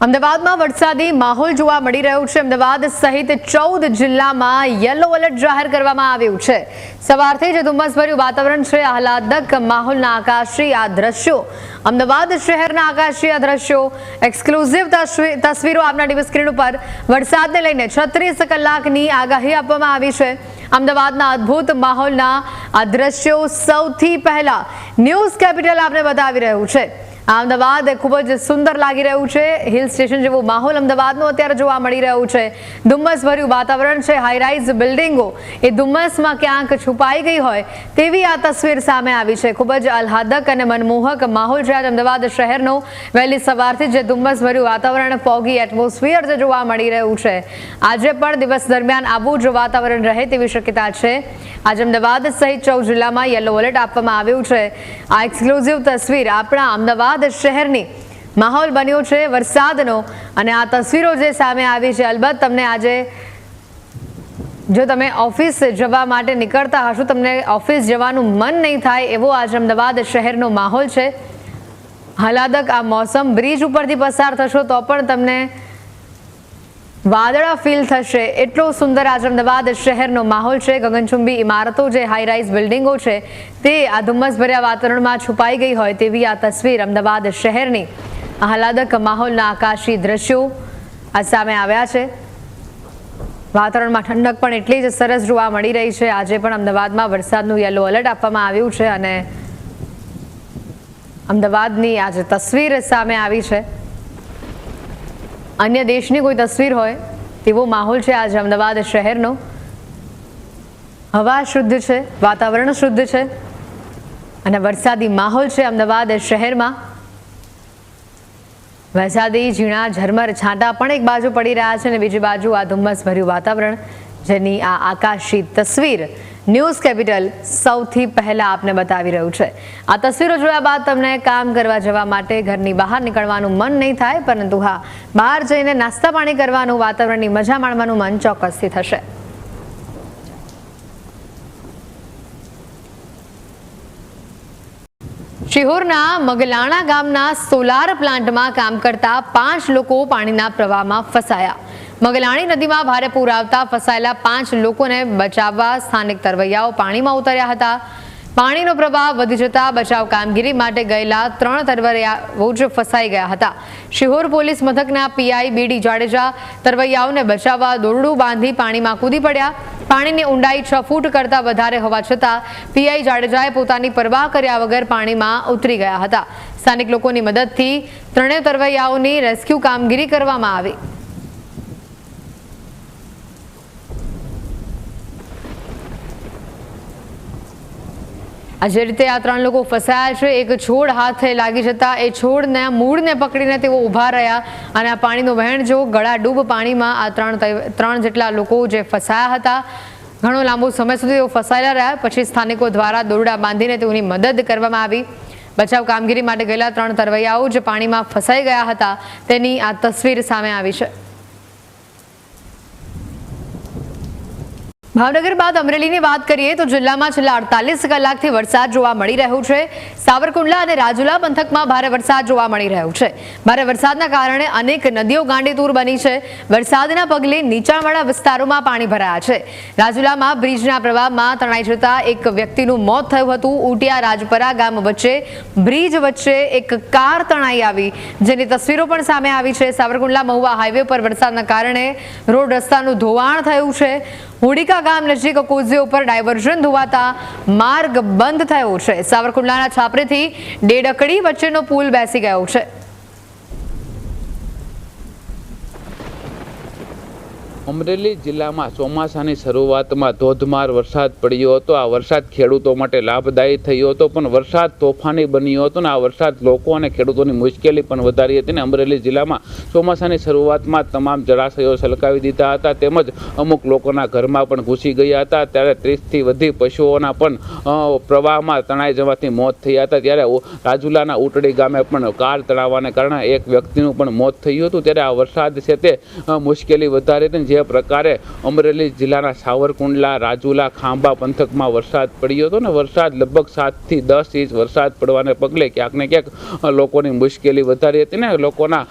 અમદાવાદમાં વરસાદી માહોલ જોવા મળી રહ્યો છે. અમદાવાદ સહિત ચૌદ જિલ્લામાં યલો એલર્ટ જાહેર કરવામાં આવ્યું છે. સવારથી જ ધુમ્મસભર્યું વાતાવરણ છે. આહલાદક માહોલના આકાશી આ દ્રશ્યો. અમદાવાદ શહેરના આકાશી આ દ્રશ્યો. એક્સક્લુઝિવ તસવી- તસવીરો આપના ટીવી સ્ક્રીન ઉપર. વરસાદને લઈને છત્રીસ કલાકની આગાહી આપવામાં આવી છે. અમદાવાદના અદ્ભુત માહોલના આ દ્રશ્યો સૌથી પહેલા ન્યૂઝ કેપિટલ આપને બતાવી રહ્યું છે. અમદાવાદ ખૂબ જ સુંદર લાગી રહ્યું છે. હિલ સ્ટેશન જેવો માહોલ અમદાવાદનો અત્યારે જોવા મળી રહ્યું છે. ધુમ્મસભર્યું વાતાવરણ છે. હાઈરાઇઝ બિલ્ડિંગો એ ધુમ્મસમાં ક્યાંક છુપાઈ ગઈ હોય તેવી આ તસવીર સામે આવી છે. ખૂબ જ આહલાદક અને મનમોહક માહોલ છે આજ અમદાવાદ શહેરનો. વહેલી સવારથી જે ધુમ્મસભર્યું વાતાવરણ ફોગી એટમોસ્ફિયર જે જોવા મળી રહ્યું છે. આજે પણ દિવસ દરમિયાન આવું જ વાતાવરણ રહે તેવી શક્યતા છે. આજે અમદાવાદ સહિત ચૌદ જિલ્લામાં યલો એલર્ટ આપવામાં આવ્યું છે. આ એક્સક્લુઝિવ તસવીર આપણા અમદાવાદ શહેરની માહોલ બન્યો છે વરસાદનો. અને આ તસવીરો જે સામે આવી છે, અલબત્ત તમને આજે જો તમે ઓફિસ જવા માટે નીકળતા હશો, તમને ઓફિસ જવાનું મન નહીં થાય એવો આજે અમદાવાદ શહેરનો માહોલ છે. હલાદક આ મોસમ બ્રિજ ઉપરથી પસાર થશો તો પણ તમને વાદળા ફીલ થશે. એટલો સુંદર આજે અમદાવાદ શહેરનો માહોલ છે. ગગનચુંબી ઇમારતો જે હાઈરાઇઝ બિલ્ડિંગો છે, તે આ ધુમ્મસભર્યા વાતાવરણમાં છુપાઈ ગઈ હોય તેવી આ તસવીર અમદાવાદ શહેરની આહલાદક માહોલના આકાશી દ્રશ્યો આ સામે આવ્યા છે. વાતાવરણમાં ઠંડક પણ એટલી જ સરસ જોવા મળી રહી છે. આજે પણ અમદાવાદમાં વરસાદનું યલો એલર્ટ આપવામાં આવ્યું છે અને અમદાવાદની આજે તસવીર સામે આવી છે. અન્ય દેશની કોઈ તસવીર હોય, તેવો માહોલ છે આજે અમદાવાદ શહેરનો. હવા શુદ્ધ છે, વાતાવરણ શુદ્ધ છે, અને વરસાદી માહોલ છે અમદાવાદ શહેરમાં. વરસાદી ઝીણા, ઝરમર, છાંટા પણ એક બાજુ પડી રહ્યા છે અને બીજી બાજુ આ ધુમ્મસ ભર્યું વાતાવરણ, જેની આ આકાશી તસવીર ન્યૂઝ કેપિટલ સૌથી પહેલા આપને બતાવી રહ્યું છે. આ તસવીરો જોયા બાદ તમને કામ કરવા જવા માટે ઘરની બહાર નીકળવાનું મન નહીં થાય, પરંતુ હા, બહાર જઈને નાસ્તા પાણી કરવાનું, વાતાવરણની મજા માણવાનું મન ચોક્કસથી થશે. શિહોરના મગલાણા ગામના સોલાર પ્લાન્ટમાં કામ કરતા પાંચ લોકો પાણીના પ્રવાહમાં ફસાયા. મગલાણી નદીમાં ભારે પૂર આવતા ફસાયેલા પાંચ લોકોને બચાવવા સ્થાનિક તરવૈયાઓ પાણીમાં ઉતર્યા હતા. પાણીનો પ્રવાહ વધી જતા બચાવ કામગીરી માટે ગયેલા ત્રણ તરવૈયાઓ જ ફસાઈ ગયા હતા. શિહોર પોલીસ મથકના પીઆઈ બીડી જાડેજા તરવૈયાઓને બચાવવા દોરડું બાંધી પાણીમાં કૂદી પડ્યા. પાણીની ઊંડાઈ છ ફૂટ કરતા વધારે હોવા છતાં પીઆઈ જાડેજાએ પોતાની પરવાહ કર્યા વગર પાણીમાં ઉતરી ગયા હતા. સ્થાનિક લોકોની મદદથી ત્રણેય તરવૈયાઓની રેસ્ક્યુ કામગીરી કરવામાં આવી. જે રીતે આ ત્રણ લોકો ફસાયા છે, એક છોડ હાથે લાગી જતા એ છોડને, મૂળને પકડીને તેઓ ઊભા રહ્યા અને આ પાણીનું વહેણ જો ગળા ડૂબ પાણીમાં આ ત્રણ ત્રણ જેટલા લોકો જે ફસાયા હતા, ઘણો લાંબો સમય સુધી તેઓ ફસાયેલા રહ્યા. પછી સ્થાનિકો દ્વારા દોરડા બાંધીને તેઓની મદદ કરવામાં આવી. બચાવ કામગીરી માટે ગયેલા ત્રણ તરવૈયાઓ જે પાણીમાં ફસાઈ ગયા હતા, તેની આ તસવીર સામે આવી છે. ભાવનગર બાદ અમરેલીની વાત કરીએ તો જિલ્લામાં છેલ્લા અડતાલીસ કલાકથી વરસાદ જોવા મળી રહ્યો છે. સાવરકુંડલા અને રાજુલા પંથકમાં ભારે વરસાદ જોવા મળી રહ્યો છે. ભારે વરસાદના કારણે અનેક નદીઓ ગાંડીતૂર બની છે. વરસાદના પગલે નીચાણવાળા વિસ્તારોમાં પાણી ભરાયા છે. રાજુલામાં બ્રિજના પ્રવાહમાં તણાઈ જતા એક વ્યક્તિનું મોત થયું હતું. ઉટિયા રાજપરા ગામ વચ્ચે બ્રિજ વચ્ચે એક કાર તણાઈ આવી. જેની તસવીરો પણ સામે આવી છે. સાવરકુંડલા મહુવા હાઈવે પર વરસાદના કારણે રોડ રસ્તાનું ધોવાણ થયું છે. હુડિકા ગામ નજીક કોઝવે ઉપર ડાયવર્ઝન ધોવાતા માર્ગ બંધ થયો છે. સાવરકુંડલાના છાપરેથી ડેડકડી વચ્ચેનો પુલ બેસી ગયો છે. અમરેલી જિલ્લામાં ચોમાસાની શરૂઆતમાં ધોધમાર વરસાદ પડ્યો હતો. આ વરસાદ ખેડૂતો માટે લાભદાયી થયો હતો, પણ વરસાદ તોફાની બન્યો હતો ને આ વરસાદ લોકો અને ખેડૂતોની મુશ્કેલી પણ વધારી હતી ને અમરેલી જિલ્લામાં ચોમાસાની શરૂઆતમાં તમામ જળાશયો છલકાવી દીધા હતા તેમજ અમુક લોકોના ઘરમાં પણ ઘૂસી ગયા હતા. ત્યારે ત્રીસથી વધી પશુઓના પણ પ્રવાહમાં તણાઈ જવાથી મોત થયા હતા. ત્યારે રાજુલાના ઉટડી ગામે પણ કાર તણાવવાને કારણે એક વ્યક્તિનું પણ મોત થયું હતું. ત્યારે આ વરસાદ છે તે મુશ્કેલી વધારે હતી જે પ્રકારે અમરેલી જિલ્લાના સાવરકુંડલા, રાજુલા, ખાંભા પંથકમાં વરસાદ પડ્યો હતો ને વરસાદ લગભગ સાતથી દસ ઇંચ વરસાદ પડવાને પગલે ક્યાંક ને ક્યાંક લોકોની મુશ્કેલી વધારી હતી ને લોકોના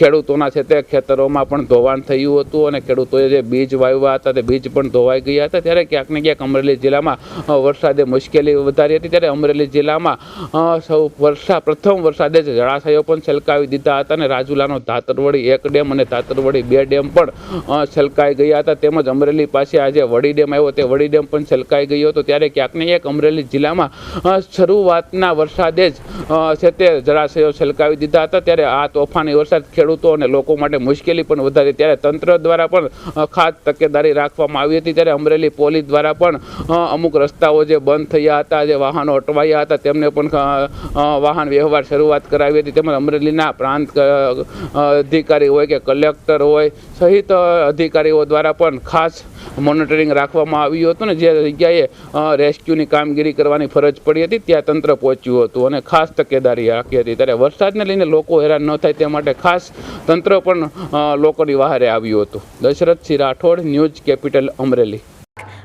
ખેડૂતોના છે તે ખેતરોમાં પણ ધોવાણ થયું હતું અને ખેડૂતોએ જે બીજ વાવ્યા હતા તે બીજ પણ ધોવાઈ ગયા હતા. ત્યારે ક્યાંક ને ક્યાંક અમરેલી જિલ્લામાં વરસાદે મુશ્કેલી વધારી હતી. ત્યારે અમરેલી જિલ્લામાં સૌ વર્ષા, પ્રથમ વરસાદે જ જળાશયો પણ છલકાવી દીધા હતા અને રાજુલાનો ધાતરવડી એક ડેમ અને ધાતરવડી બે ડેમ પણ છલકાઈ ગયા હતા. તેમજ અમરેલી પાસે આજે વડી ડેમ આવ્યો. તે વડી ડેમ પણ છલકાઈ ગયો હતો. ત્યારે ક્યાંક ને ક્યાંક અમરેલી જિલ્લામાં શરૂઆતના વરસાદે જ છે તે જળાશયો છલકાવી દીધા હતા. ત્યારે આ તોફાની વરસાદ ખેડૂતો અને લોકો માટે મુશ્કેલી પણ વધારી. ત્યારે તંત્ર દ્વારા પણ ખાસ તકેદારી રાખવામાં આવી હતી. ત્યારે અમરેલી પોલીસ દ્વારા પણ અમુક રસ્તાઓ જે બંધ થયા હતા, જે વાહનો અટવાયા હતા, તેમને પણ વાહન વ્યવહાર શરૂઆત કરાવી હતી. તેમજ અમરેલીના પ્રાંત અધિકારી હોય કે કલેક્ટર હોય, સહિત અધિકારીઓ દ્વારા પણ ખાસ મોનિટરિંગ રાખવામાં આવ્યું હતું ને, જે જગ્યાએ રેસ્ક્યુની કામગીરી કરવાની ફરજ પડી હતી, ત્યાં તંત્ર પહોંચ્યું હતું અને ખાસ તકેદારી રાખી હતી. ત્યારે વરસાદને લઈને લોકો હેરાન ન થાય, તે માટે ખાસ તંત્ર પણ લોકોની વહારે આવ્યું હતું. Dasharathsinh Rathod, news capital Amreli.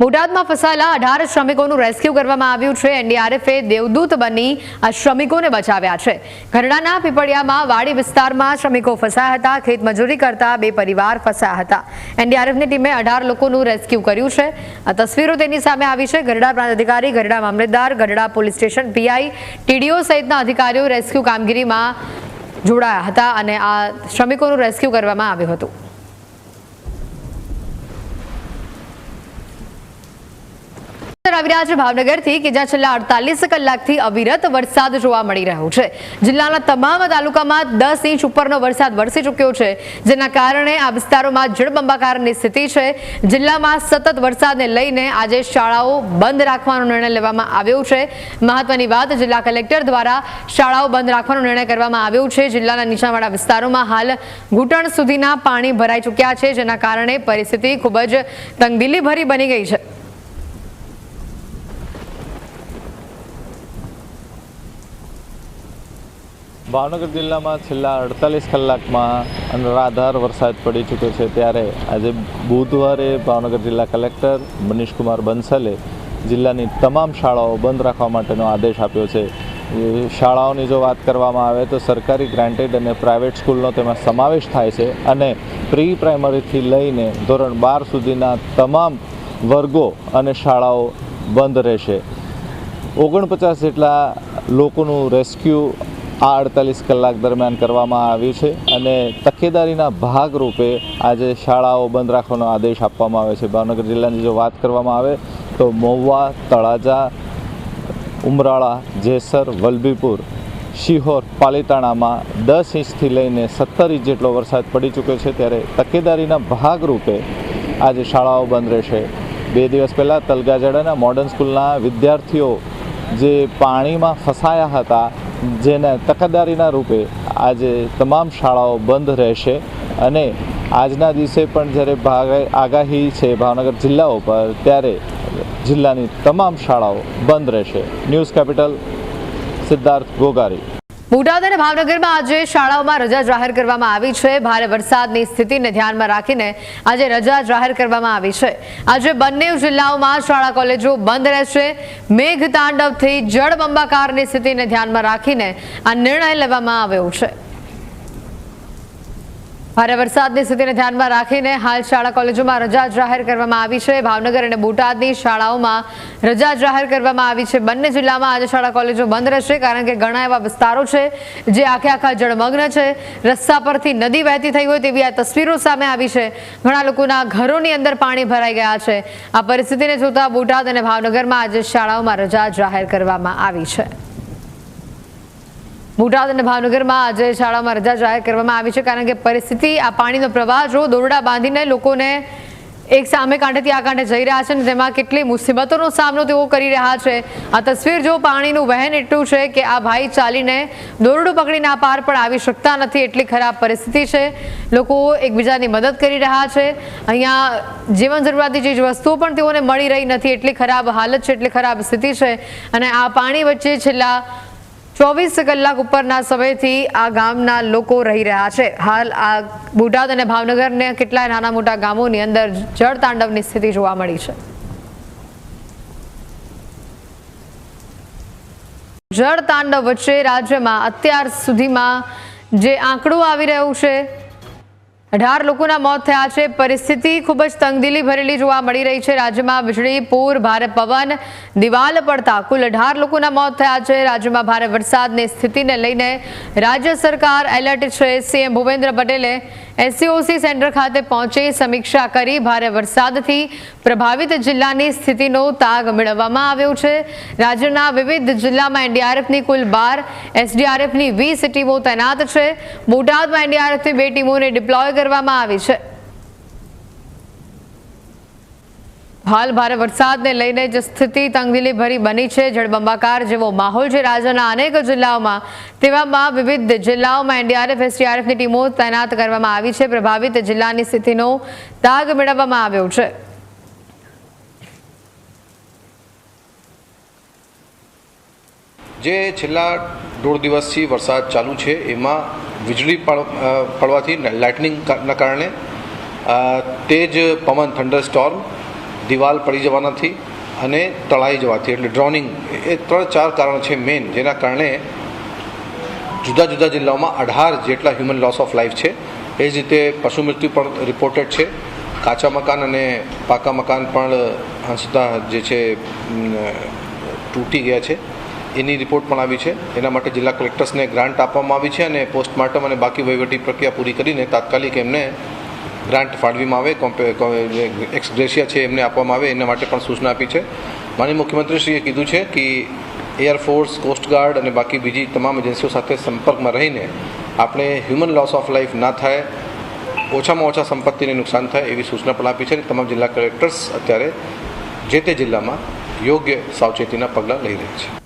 બોટાદમાં ફસાયેલા અઢાર શ્રમિકોનું રેસ્ક્યુ કરવામાં આવ્યું છે. એનડીઆરએફે દેવદૂત બની આ શ્રમિકોને બચાવ્યા છે. ઘરડાના પીપળિયામાં વાડી વિસ્તારમાં શ્રમિકો ફસાયા હતા. ખેતમજૂરી કરતા બે પરિવાર ફસાયા હતા. એનડીઆરએફની ટીમે અઢાર લોકોનું રેસ્ક્યુ કર્યું છે. આ તસવીરો તેની સામે આવી છે. ગરડા પ્રાંત અધિકારી ગરડા મામલતદાર Garda police station PI, TDO સહિતના અધિકારીઓ રેસ્ક્યુ કામગીરીમાં જોડાયા હતા અને આ શ્રમિકોનું રેસ્ક્યુ કરવામાં આવ્યું હતું. ભાવનગરથી જ્યાં છેલ્લા અડતાલીસ કલાકથી અવિરત વરસાદ જોવા મળી રહ્યો છે. જિલ્લાના તમામ તાલુકામાં દસ ઇંચ ઉપરનો વરસાદ વરસી ચૂક્યો છે, જેના કારણે આ વિસ્તારોમાં જળબંબાકારની સ્થિતિ છે. જિલ્લામાં સતત વરસાદને લઈને આજે શાળાઓ બંધ રાખવાનો નિર્ણય લેવામાં આવ્યો છે. મહત્વની વાત, જિલ્લા કલેક્ટર દ્વારા શાળાઓ બંધ રાખવાનો નિર્ણય કરવામાં આવ્યો છે. જિલ્લાના નીચાણવાળા વિસ્તારોમાં હાલ ઘૂંટણ સુધીના પાણી ભરાઈ ચૂક્યા છે, જેના કારણે પરિસ્થિતિ ખૂબ જ તંગદિલી ભરી બની ગઈ છે. ભાવનગર જિલ્લામાં છેલ્લા અડતાલીસ કલાકમાં અનરાધાર વરસાદ પડી ચૂક્યો છે. ત્યારે આજે બુધવારે ભાવનગર જિલ્લા કલેક્ટર મનીષકુમાર બંસલે જિલ્લાની તમામ શાળાઓ બંધ રાખવા માટેનો આદેશ આપ્યો છે. શાળાઓની જો વાત કરવામાં આવે તો સરકારી ગ્રાન્ટેડ અને પ્રાઇવેટ સ્કૂલનો તેમાં સમાવેશ થાય છે અને પ્રી પ્રાઇમરીથી લઈને ધોરણ બાર સુધીના તમામ વર્ગો અને શાળાઓ બંધ રહેશે. ઓગણપચાસ જેટલા લોકોનું રેસ્ક્યુ આ અડતાલીસ કલાક દરમિયાન કરવામાં આવ્યું છે અને તકેદારીના ભાગરૂપે આજે શાળાઓ બંધ રાખવાનો આદેશ આપવામાં આવે છે. ભાવનગર જિલ્લાની જો વાત કરવામાં આવે તો મહુવા, તળાજા, ઉમરાળા, જેસર, વલભીપુર, શિહોર, પાલીતાણામાં દસ ઇંચથી લઈને સત્તર ઇંચ જેટલો વરસાદ પડી ચૂક્યો છે ત્યારે તકેદારીના ભાગરૂપે આજે શાળાઓ બંધ રહેશે. બે દિવસ પહેલાં તલગાજડાના મોડર્ન સ્કૂલના વિદ્યાર્થીઓ જે પાણીમાં ફસાયા હતા જેને તકેદારીના રૂપે આજે તમામ શાળાઓ બંધ રહેશે અને આજના દિવસે પણ જ્યારે ભાગ આગાહી છે ભાવનગર જિલ્લાઓ પર, ત્યારે જિલ્લાની તમામ શાળાઓ બંધ રહેશે. News capital Siddharth Gogari. Botad અને ભાવનગરમાં આજે શાળાઓમાં રજા જાહેર કરવામાં આવી છે. ભારે વરસાદની સ્થિતિને ધ્યાનમાં રાખીને આજે રજા જાહેર કરવામાં આવી છે. આજે બંને જિલ્લાઓમાં શાળા કોલેજો બંધ રહેશે. મેઘ તાંડવથી જળબંબાકારની સ્થિતિને ધ્યાનમાં રાખીને આ નિર્ણય લેવામાં આવ્યો છે. ભારે વરસાદની સ્થિતિને ધ્યાનમાં રાખીને હાલ શાળા કોલેજોમાં રજા જાહેર કરવામાં આવી છે. ભાવનગર અને બોટાદની શાળાઓમાં રજા જાહેર કરવામાં આવી છે. બંને જિલ્લામાં આજે શાળા કોલેજો બંધ રહેશે કારણ કે ઘણા એવા વિસ્તારો છે જે આખે આખા જળમગ્ન છે. રસ્તા પરથી નદી વહેતી થઈ હોય તેવી આ તસવીરો સામે આવી છે. ઘણા લોકોના ઘરોની અંદર પાણી ભરાઈ ગયા છે. આ પરિસ્થિતિને જોતા બોટાદ અને ભાવનગરમાં આજે શાળાઓમાં રજા જાહેર કરવામાં આવી છે. બોટાદ અને ભાવનગરમાં આજે શાળામાં રજા જાહેર કરવામાં આવી છે, કારણ કે પરિસ્થિતિ, આ પાણીનો પ્રવાહ જો દોરડા બાંધીને લોકોને એક સામે કાંઠેથી આ કાંઠે જઈ રહ્યા છે અને તેમાં કેટલી મુસીબતોનો સામનો તેઓ કરી રહ્યા છે. આ તસવીર જો પાણીનું વહેન એટલું છે કે આ ભાઈ ચાલીને દોરડું પકડીને આ પાર પણ આવી શકતા નથી, એટલી ખરાબ પરિસ્થિતિ છે. લોકો એકબીજાની મદદ કરી રહ્યા છે. અહીંયા જીવન જરૂરિયાતની ચીજ વસ્તુઓ પણ તેઓને મળી રહી નથી, એટલી ખરાબ હાલત છે, એટલી ખરાબ સ્થિતિ છે. અને આ પાણી વચ્ચે છેલ્લા ચોવીસ કલાક ઉપરના સમયથી આ ગામના લોકો રહી રહ્યા છે. હાલ આ બોટાદ અને ભાવનગરને કેટલાય નાના મોટા ગામોની અંદર જળ તાંડવની સ્થિતિ જોવા મળી છે. જળ તાંડવ વચ્ચે રાજ્યમાં અત્યાર સુધીમાં જે આંકડું આવી રહ્યો છે અઢાર લોકોના મોત થયા છે. પરિસ્થિતિ ખૂબ જ તંગદિલી ભરેલી જોવા મળી રહી છે. રાજ્યમાં વીજળી, પૂર, ભારે પવન, દિવાલ પડતા કુલ અઢાર લોકોના મોત થયા છે. રાજ્યમાં ભારે વરસાદની સ્થિતિને લઈને રાજ્ય સરકાર એલર્ટ છે. સીએમ ભૂપેન્દ્ર પટેલે એસસીઓસી સેન્ટર ખાતે પહોંચી સમીક્ષા કરી ભારે વરસાદથી પ્રભાવિત જિલ્લાની સ્થિતિનો તાગ મેળવવામાં આવ્યો છે. રાજ્યના વિવિધ જિલ્લામાં એનડીઆરએફની કુલ બાર એસડીઆરએફની વીસ ટીમો તૈનાત છે. બોટાદમાં એનડીઆરએફની બે ટીમોને ડિપ્લોય કરવામાં આવી છે. હાલ ભારે વરસાદને લઈને જે સ્થિતિ તંગદીલી ભરી બની છે. જળબંબાકાર જેવો માહોલ છે રાજ્યના અનેક જિલ્લાઓમાં. તેવામાં વિવિધ જિલ્લાઓમાં એનડીઆરએફ, એસડીઆરએફની ટીમો તૈનાત કરવામાં આવી છે. પ્રભાવિત જિલ્લાની સ્થિતિનો તાગ મેળવવામાં આવ્યો છે. જે છેલ્લા દોઢ દિવસથી વરસાદ ચાલુ છે. એમાં વીજળી પડવાથી લાઇટનિંગના કારણે તેજ, પવન થંડર સ્ટોર્મ દિવાલ પડી જવાનાથી અને તળાઈ જવાથી, એટલે ડ્રોનિંગ એ ત્રણ ચાર કારણો છે મેઇન જેના કારણે જુદા જુદા જિલ્લાઓમાં અઢાર જેટલા હ્યુમન લોસ ઓફ લાઈફ છે. એ જ રીતે પશુ મૃત્યુ પણ રિપોર્ટેડ છે. કાચા મકાન અને પાકા મકાન પણ અંશતઃ જે છે તૂટી ગયા છે. એની રિપોર્ટ પણ આવી છે. એના માટે જિલ્લા કલેક્ટર્સને ગ્રાન્ટ આપવામાં આવી છે અને પોસ્ટમોર્ટમ અને બાકી વહીવટી પ્રક્રિયા પૂરી કરીને તાત્કાલિક એમને ગ્રાન્ટ ફાળવીમાં આવે એક્સ ગ્રેશિયા છે એમને આપવામાં આવે, એના માટે પણ સૂચના આપી છે. માનીય મુખ્યમંત્રીશ્રીએ કીધું છે કે એરફોર્સ કોસ્ટગાર્ડ અને બાકી બીજી તમામ એજન્સીઓ સાથે સંપર્કમાં રહીને આપણે હ્યુમન લોસ ઓફ લાઈફ ના થાય, ઓછામાં ઓછા સંપત્તિને નુકસાન થાય એવી સૂચના પણ આપી છે અને તમામ જિલ્લા કલેક્ટર્સ અત્યારે જે તે જિલ્લામાં યોગ્ય સાવચેતીના પગલાં લઈ રહ્યા છે.